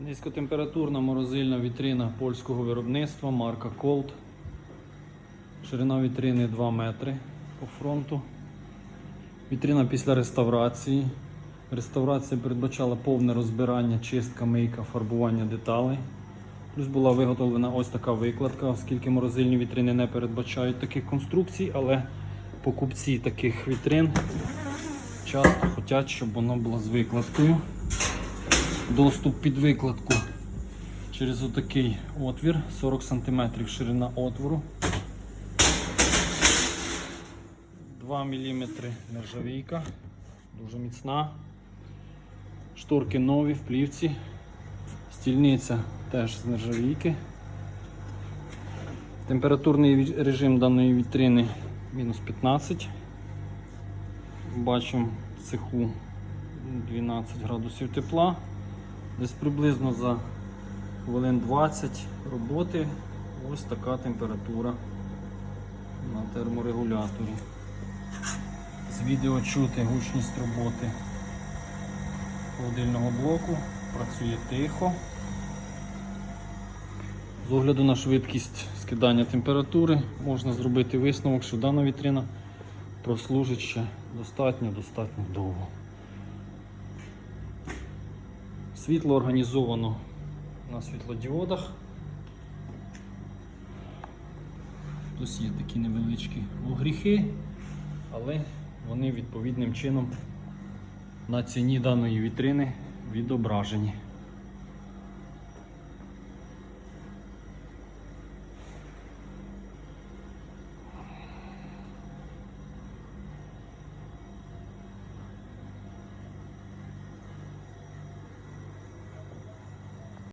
Низькотемпературна морозильна вітрина польського виробництва марка Colt. Ширина вітрини 2 метри по фронту. Вітрина після реставрації. Реставрація передбачала повне розбирання, чистка, мийка, фарбування деталей. Плюс була виготовлена ось така викладка, оскільки морозильні вітрини не передбачають таких конструкцій, але покупці таких вітрин часто хочуть, щоб воно було з викладкою. Доступ під викладку через отакий отвір, 40 см ширина отвору. 2 мм нержавійка, дуже міцна. Шторки нові в плівці. Стільниця теж з нержавійки. Температурний режим даної вітрини мінус 15. Бачимо в цеху 12 градусів тепла. Десь приблизно за хвилин 20 роботи ось така температура на терморегуляторі. З відео чути гучність роботи холодильного блоку, працює тихо. З огляду на швидкість скидання температури можна зробити висновок, що дана вітрина прослужить ще достатньо достатньо довго. Світло організовано на світлодіодах. Тут є такі невеличкі огріхи, але вони відповідним чином на ціні даної вітрини відображені.